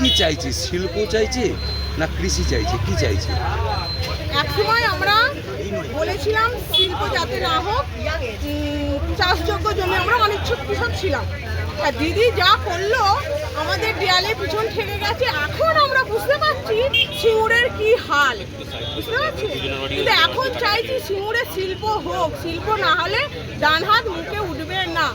কি চাইছে? শিল্প চাইছে না কৃষি চাইছে? কি চাইছে? একসময় আমরা বলেছিলাম শিল্প যাতে না হোক চাষযোগ্য জমি আমরা অনিচ্ছুক কৃষক ছিলাম। আর দিদি যা করল, আমাদের দেয়ালে পিছন ঠেকে গেছে। এখন আমরা বুঝতে পারছি সিঙ্গুরের কি হাল। বুঝতে পারছি? কিন্তু এখন চাইছি সিঙ্গুরের শিল্প হোক, শিল্প না হলে ডান হাত মুখে উঠবে না।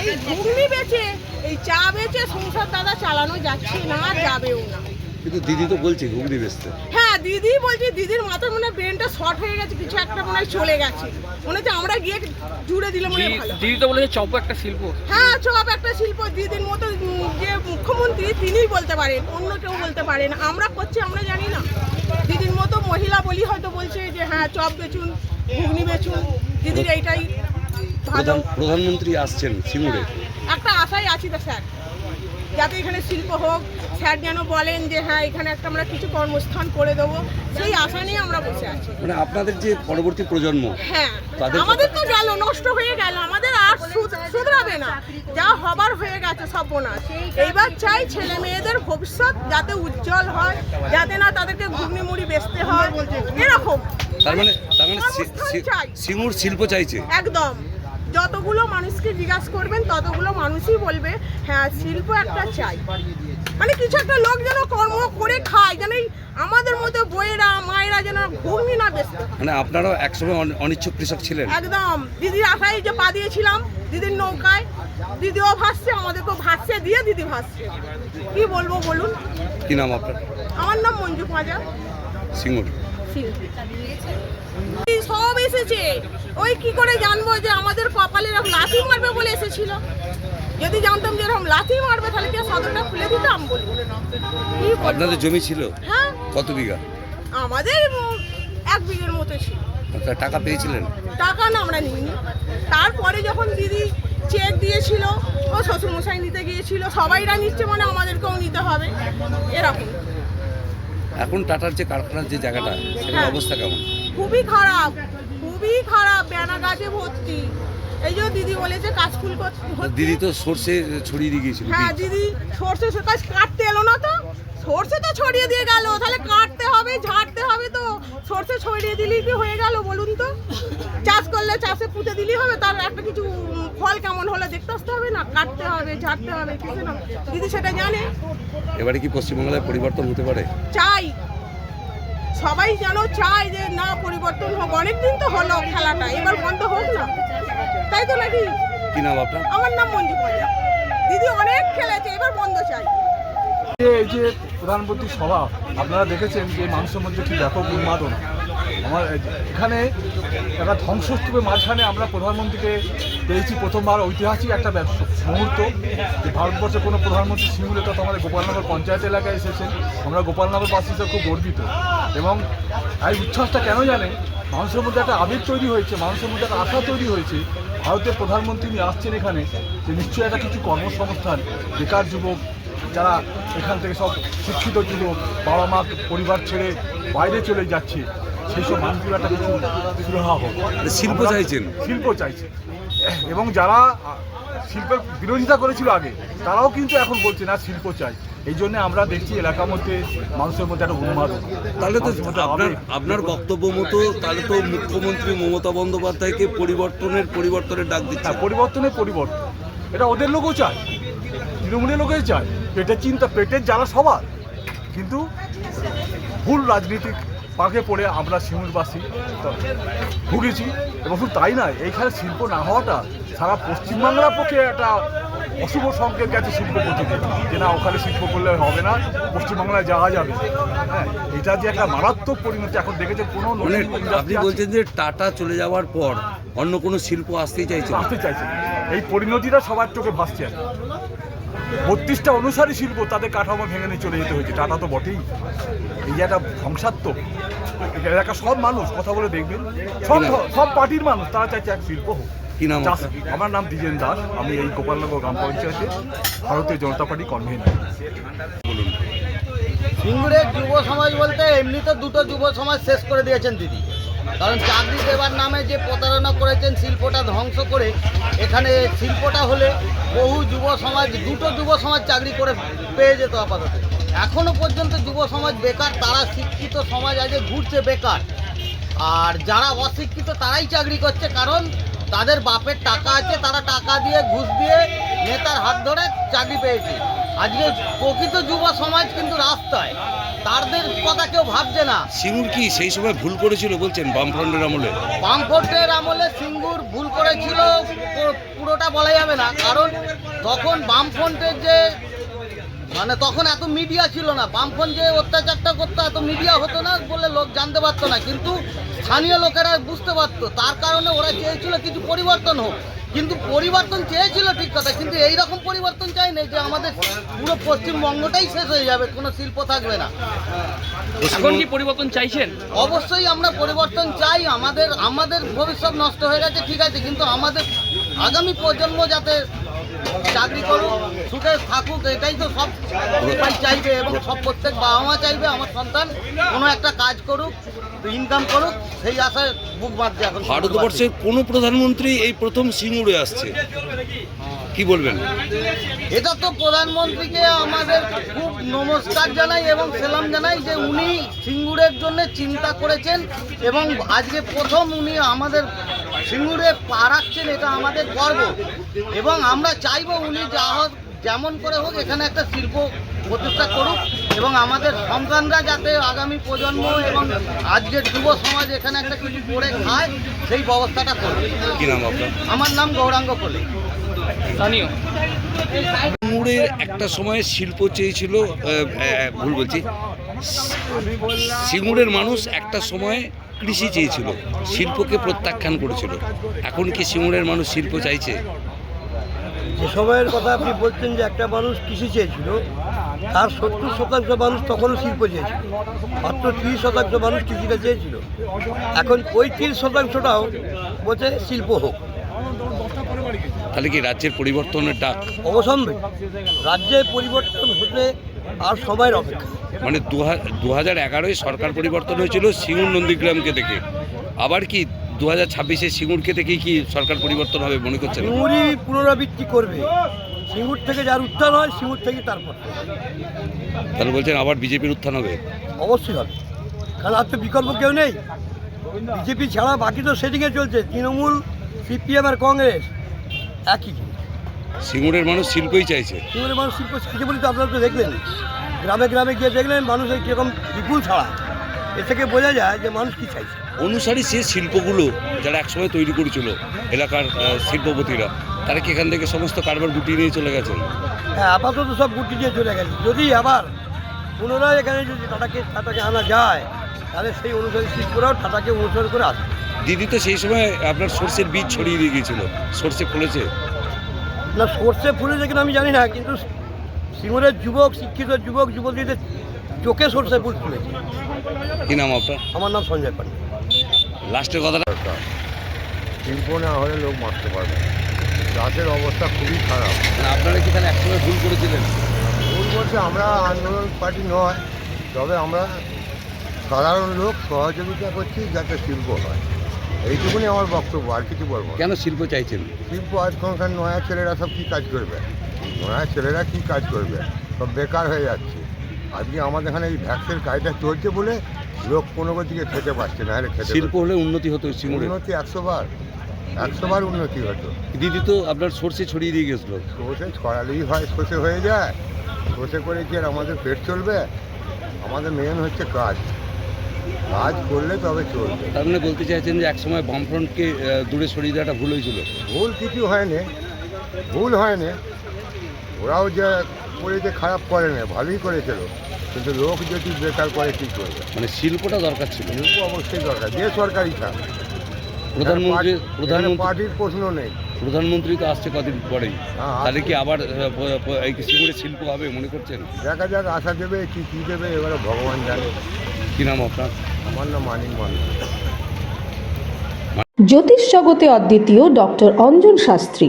এই ঘুগনি বেচে এই চা বেচে সংসার দাদা চালানো যাচ্ছে না আর যাবেও না। কিন্তু দিদি তো বলছে ঘুগনি বেচতে। হ্যাঁ দিদি বলছি দিদির মাথার মনে হয় ব্রেনটা শর্ট হয়ে গেছে কিছু একটা মনে হয় চলে গেছে। মনে হচ্ছে আমরা গিয়ে জুড়ে দিলে মনে হয় ভালো। দিদি তো বলেছে চপ একটা শিল্প। হ্যাঁ সব একটা শিল্প দিদির মতো যে মুখ্যমন্ত্রী তিনিই বলতে পারেন অন্য কেউ বলতে পারেন আমরা করছি আমরা জানি না। দিদির মতো মহিলা বলি হয়তো বলছে যে হ্যাঁ চপ বেচুন ঘুগনি বেচুন দিদির এইটাই প্রধানমন্ত্রী আসছেন সিঙ্গুরে। একটা আশাই আছি তো স্যার। যাতে এখানে শিল্প হোক স্যার যেন বলেন যে হ্যাঁ এখানে একটা আমরা কিছু কর্মস্থান করে দেবো। সেই আশা নিয়ে আমরা বসে আছি। মানে আপনাদের যে পরবর্তী প্রজন্ম হ্যাঁ আমাদের তো গেল নষ্ট হয়ে গেল। আমাদের আর শুধ- শুধরাবে না। যা হবার হয়ে গেছে সর্বনাশ এইবার চাই ছেলে মেয়েদের ভবিষ্যৎ যাতে উজ্জ্বল হয় যাতে না তাদেরকে ঘুগনি মুড়ি বেচতে হয়। এরকম। তার মানে তার মানে সিঙ্গুর শিল্প চাইছে। একদম। যতগুলো মানুষকে জিজ্ঞাসা করবেন ততগুলো মানুষই বলবে হ্যাঁ শিল্প একটা চাই। মানে কিছু একটা লোক যেন কর্ম করে খায় যেন আমাদের মতো বইয়েরা মায়েরা যেন ঘুগনি না হয়। মানে আপনারাও একসময় অন- অনিচ্ছুক কৃষক ছিলেন? একদম। দিদির আশায় যে পা দিয়েছিলাম দিদির নৌকায় দিদিও ভাসছে আমাদেরকেও ভাসছে দিয়ে দিদি ভাসছে। কি বলব বলুন? কি নাম আপনার? আমার নাম মঞ্জু পাঁজা। সিঙ্গুর। সব এসেছে। ওই কি করে জানব যে আমাদের কপালে এরকম লাথি মারবে বলে এসেছিল? যদি জানতাম যে এরকম লাথি মারবে তাহলে কি সদরটা খুলে দিতাম কি বলব? আপনাদের জমি ছিল? হ্যাঁ। কত বিঘা? আমাদের উম, এক বিঘের মতো ছিল। আপনারা টাকা পেয়েছিলেন? টাকা না আমরা নিইনি। তারপরে যখন দিদি চেক দিয়েছিল ও শ্বশুরমশাই নিতে গিয়েছিল সবাইরা নিচ্ছে মানে আমাদেরকেও নিতে হবে এরকম। এখন টাটার যে কারখানার যে জায়গাটা সেটার হ্যাঁ। অবস্থা কেমন? খুবই খারাপ। খুবই খারাপ বেনা গাছে ভর্তি। এই যে দিদি বলেছে করতে হচ্ছে। দিদি তো সর্ষে ছড়িয়ে দিয়ে গিয়েছিল হ্যাঁ দিদি সর্ষে কাজ কাটতে এলো না তো? সর্ষে তো ছড়িয়ে দিয়ে গেল তাহলে কাটতে হবে ঝাড়তে হবে তো। সর্ষে ছড়িয়ে দিলেই কি হয়ে গেল বলুন তো? চাষ করলে চাষে পুঁতে দিলেই হবে তার একটা কিছু ফল কেমন হলে দেখতে আসতে হবে না? কাটতে হবে ঝাড়তে হবে কিছু না। দিদি সেটা জানে। এবারে কি পশ্চিমবাংলায় পরিবর্তন হতে পারে? চাই। সবাই যেন চায় যে না পরিবর্তন হোক। অনেকদিন তো হলো খেলাটা এবার বন্ধ হোক না। তাই তো নাকি? কি নাম আপনার? আমার নাম মঞ্জু পাজা দিদি অনেক খেলেছে এবার বন্ধ চাই। যে এই যে প্রধানমন্ত্রী সভা আপনারা দেখেছেন যে মানুষের মধ্যে কি ব্যাপক উন্মাদনা। আমার এখানে একটা ধ্বংসস্তূপের মাঝখানে আমরা প্রধানমন্ত্রীকে পেয়েছি প্রথমবার, ঐতিহাসিক একটা মুহূর্ত। যে ভারতবর্ষে কোনো প্রধানমন্ত্রী সিঙ্গুলে তথা আমাদের গোপালনগর পঞ্চায়েত এলাকায় এসেছেন। আমরা গোপালনগরবাসী হিসেবে খুব গর্বিত। এবং এই উচ্ছ্বাসটা কেন জানেন? মানুষের মধ্যে একটা আবেগ তৈরি হয়েছে, মানুষের মধ্যে একটা আশা তৈরি হয়েছে। ভারতের প্রধানমন্ত্রী নিয়ে আসছেন এখানে যে নিশ্চয়ই একটা কিছু কর্মসংস্থান, বেকার যুবক, যারা এখান থেকে সব শিক্ষিত যুবক বাবা মা পরিবার ছেড়ে বাইরে চলে যাচ্ছে। সেই সব মানুষগুলো একটা কিছু সুরাহা হোক শিল্প চাইছেন? শিল্প চাইছে এবং যারা শিল্পের বিরোধিতা করেছিল আগে তারাও কিন্তু এখন বলছে না শিল্প চাই। এই জন্য আমরা দেখছি এলাকার মধ্যে মানুষের মধ্যে একটা উন্মাদন। তাহলে তো আপনার আপনার বক্তব্য মতো তাহলে তো মুখ্যমন্ত্রী মমতা বন্দ্যোপাধ্যায়কে পরিবর্তনের পরিবর্তনের ডাক দিচ্ছে। হ্যাঁ পরিবর্তনের পরিবর্তন। এটা ওদের লোকও চায়। তৃণমূলের লোকেই চায়। পেটের চিন্তা পেটের জ্বালা সবার। কিন্তু ভুল রাজনীতিক পাকে পড়ে আমরা শিমুলবাসী ভুগেছি এবং শুধু তাই নয় এইখানে শিল্প না হওয়াটা সারা পশ্চিমবাংলার পক্ষে একটা অশুভ সংকেত গেছে শিল্প পদ্ধতি যে না ওখানে শিল্প করলে হবে না পশ্চিমবাংলায় যাওয়া যাবে। হ্যাঁ এটা যে একটা মারাত্মক পরিণতি এখন দেখেছেন কোনো মানে আপনি বলছেন যে টাটা চলে যাওয়ার পর অন্য কোনো শিল্প আসতেই চাইছে আসতে চাইছে এই পরিণতিটা সবার চোখে ভাসছে। বত্রিশটা অনুসারী শিল্প তাদের কাঠামো ভেঙে নিয়ে চলে যেতে হয়েছে। টাটা তো বটেই। এই যে একটা ধ্বংসাত্মক এলাকা সব মানুষ কথা বলে দেখবেন সব সব পার্টির মানুষ তারা চাইছে এক শিল্প হোক। কি নাম আমার নাম দ্বিজেন দাস আমি এই গোপালনগর গ্রাম পঞ্চায়েতে ভারতীয় জনতা পার্টি কনভেনার। বলুন। সিঙ্গুরের যুব সমাজ বলতে এমনিতে দুটো যুব সমাজ শেষ করে দিয়েছেন দিদি। কারণ চাকরি দেবার নামে যে প্রতারণা করেছেন শিল্পটা ধ্বংস করে, এখানে শিল্পটা হলে বহু যুব সমাজ, দুটো যুব সমাজ চাকরি করে পেয়ে যেত আপাতত। এখনও পর্যন্ত যুব সমাজ বেকার, তারা শিক্ষিত সমাজ আজকে ঘুরছে বেকার। আর যারা অশিক্ষিত, তারাই চাকরি করছে, কারণ তাদের বাপের টাকা আছে, তারা টাকা দিয়ে ঘুষ দিয়ে নেতার হাত ধরে চাকরি পেয়েছে। আজকে প্রকৃত যুব সমাজ কিন্তু রাস্তায়। তাদের কথা কেউ ভাবছে না। সিঙ্গুর কি সেই সময় ভুল করেছিল বলছেন বামফ্রন্টের আমলে? বামফ্রন্টের আমলে সিঙ্গুর ভুল করেছিল পুরোটা বলা যাবে না। কারণ তখন বামফ্রন্টের যে মানে তখন এত মিডিয়া ছিল না। বামফ্রন্ট যে অত্যাচারটা করতো এত মিডিয়া হতো না বলে লোক জানতে পারতো না। কিন্তু স্থানীয় লোকেরা বুঝতে পারতো। তার কারণে ওরা চেয়েছিল কিছু পরিবর্তন হোক। কিন্তু পরিবর্তন চেয়েছিল ঠিক কথা কিন্তু এই রকম পরিবর্তন চাই না যে আমাদের পুরো পশ্চিমবঙ্গটাই শেষ হয়ে যাবে কোনো শিল্প থাকবে না। এখন কি পরিবর্তন চাইছেন? অবশ্যই আমরা পরিবর্তন চাই আমাদের আমাদের ভবিষ্যৎ নষ্ট হয়ে গেছে ঠিক আছে কিন্তু আমাদের আগামী প্রজন্ম যাতে চাকরি করুক সুখে থাকুক এটাই তো সব সবাই চাইবে এবং সব প্রত্যেক বাবা মা চাইবে আমার সন্তান কোনো একটা কাজ করুক ইনকাম করুক সেই আশায় বুক বাঁধছে এখন ভারতবর্ষের কোনো প্রধানমন্ত্রী এই প্রথম সিঙ্গুরে আসছে? কি বলবেন? এটা তো প্রধানমন্ত্রীকে আমাদের খুব নমস্কার জানাই এবং সেলাম জানাই যে উনি সিঙ্গুরের জন্য চিন্তা করেছেন এবং আজকে প্রথম উনি আমাদের সিঙ্গুরে পা রাখছেন এটা আমাদের গর্ব। এবং আমরা চাইব উনি যা হোক যেমন করে হোক এখানে একটা শিল্প প্রতিষ্ঠা করুক এবং আমাদের সন্তানরা যাতে আগামী প্রজন্ম এবং আজকের যুব সমাজ এখানে একটা কিছু করে খায় সেই ব্যবস্থাটা করবে কি নাম আপনার? আমার নাম গৌরাঙ্গ কোলে স্থানীয়। সিঙ্গুরের একটা সময় শিল্প চেয়েছিল ভুল বলছি সিঙ্গুরের মানুষ একটা সময় কৃষি চেয়েছিল শিল্পকে প্রত্যাখ্যান করেছিল। এখন কি সিঙ্গুরের মানুষ শিল্প চাইছে? যে সময়ের কথা আপনি বলছেন যে একটা মানুষ কৃষি চেয়েছিল তার সত্তর শতাংশ মানুষ তখনও শিল্প চেয়েছিল মাত্র ত্রিশ শতাংশ মানুষ কৃষিটা চেয়েছিল। এখন ওই তিরিশ শতাংশটাও বলছে শিল্প হোক। তাহলে কি রাজ্যের পরিবর্তনের ডাক? অবসম্ভব। রাজ্যে পরিবর্তন হতে আর সময়ের অপেক্ষা। মানে দু হাজার এগারোয় সরকার পরিবর্তন হয়েছিল সিঙ্গুর নন্দীগ্রামকে দেখে। আবার কি দু হাজার ছাব্বিশে সিঙ্গুরকে থেকেই কি সরকার পরিবর্তন হবে মনে করছেন? সিঙ্গুরই পুনরাবৃত্তি করবে। সিঙ্গুর থেকে যার উত্থান হয় সিঙ্গুর থেকে তারপর তাহলে বলছেন আবার বিজেপির উত্থান হবে? অবশ্যই হবে। কারণ আর তো বিকল্প কেউ নেই। বিজেপি ছাড়া বাকি তো সেদিকে চলছে। তৃণমূল সিপিএম আর কংগ্রেস একই। সিঙ্গুরের মানুষ শিল্পই চাইছে। সিঙ্গুরের মানুষ শিল্প শিখেছে বলে তো আপনারা তো দেখলেন। গ্রামে গ্রামে গিয়ে দেখলেন মানুষের কীরকম বিপুল ছাড়া। এ থেকে বোঝা যায় যে মানুষ কী চাইছে। অনুসারী সে শিল্পগুলো যারা একসময় তৈরি করেছিল এলাকার শিল্পপতিরা তারা কি এখান থেকে সমস্ত কারবার গুটিয়ে নিয়ে চলে গেছেন? হ্যাঁ আপাতত সব গুটি দিয়ে চলে গেছে। যদি আবার পুনরায় এখানে যদি টাটাকে টাটাকে আনা যায় তাহলে সেই অনুসারী শিল্পরাও টাটাকে অনুসরণ করে আসবে। দিদি তো সেই সময় আপনার সর্ষের বীজ ছড়িয়ে দিয়ে গিয়েছিল। সর্ষে ফলেছে? না সর্ষে ফুলেছে কিনা আমি জানি না কিন্তু সিঙ্গুরের যুবক শিক্ষিত যুবক যুবতীদের চোখে সর্ষে ফুল ফুলেছে। কি নাম আপনার? আমার নাম সঞ্জয় পান্ডে। লাস্টের কথাটা শিল্প না হলে লোক মারতে পারবে। চাষের অবস্থা খুবই খারাপ। মানে আপনারা কি তাহলে একসময় ভুল করেছিলেন? ভুল বলতে আমরা আন্দোলন পার্টি নয় তবে আমরা সাধারণ লোক সহযোগিতা করছি যাতে শিল্প হয়। এইটুকুনি আমার বক্তব্য আর কিছু বলব। কেন শিল্প চাইছেন? শিল্প আজকালকার নয়া ছেলেরা সব কী কাজ করবে? নয়া ছেলেরা কী কাজ করবে? সব বেকার হয়ে যাচ্ছে। আজকে আমাদের এখানে এই ভ্যাক্সের কাজটা চলছে বলে লোক কোনো দিকে খেতে পারছে না হলে খেতে শিল্প হলে উন্নতি হতো সিঙ্গুরে। উন্নতি একশো বার একশো বার উন্নতি হতো। দিদি তো আপনার সর্ষে ছড়িয়ে দিয়ে গেছিল। সর্ষে ছড়ালেই হয় সর্ষে হয়ে যায়। সর্ষে করে কি আর আমাদের পেট চলবে? আমাদের মেন হচ্ছে কাজ। কাজ করলে তবে চলবে। তার মানে বলতে চাইছেন যে একসময় বামফ্রন্টকে আহ, দূরে সরিয়ে দেওয়াটা ভুল হয়েছিল। ভুল কিছু হয়নি। ভুল হয়নি। ওরাও যে করে যে খারাপ করে না ভালোই করেছিল। কিন্তু লোক যদি বেকার করে কী করবে? মানে শিল্পটা দরকার ছিল। শিল্প অবশ্যই দরকার যে সরকারি থাক। প্রধানমন্ত্রী প্রধানমন্ত্রী পার্টির প্রশ্ন নেই। প্রধানমন্ত্রী তো আসছে কদিন পরেই হ্যাঁ, তাহলে কি আবার এই সিঙ্গুরে শিল্প হবে মনে করছেন? দেখা যাক আশা দেবে কি কী দেবে এবারে ভগবান জানে। কি নাম আপনার? আমার নাম মানিক মন্ডল জ্যোতিষ জগতে অদ্বিতীয় ডক্টর অঞ্জন শাস্ত্রী।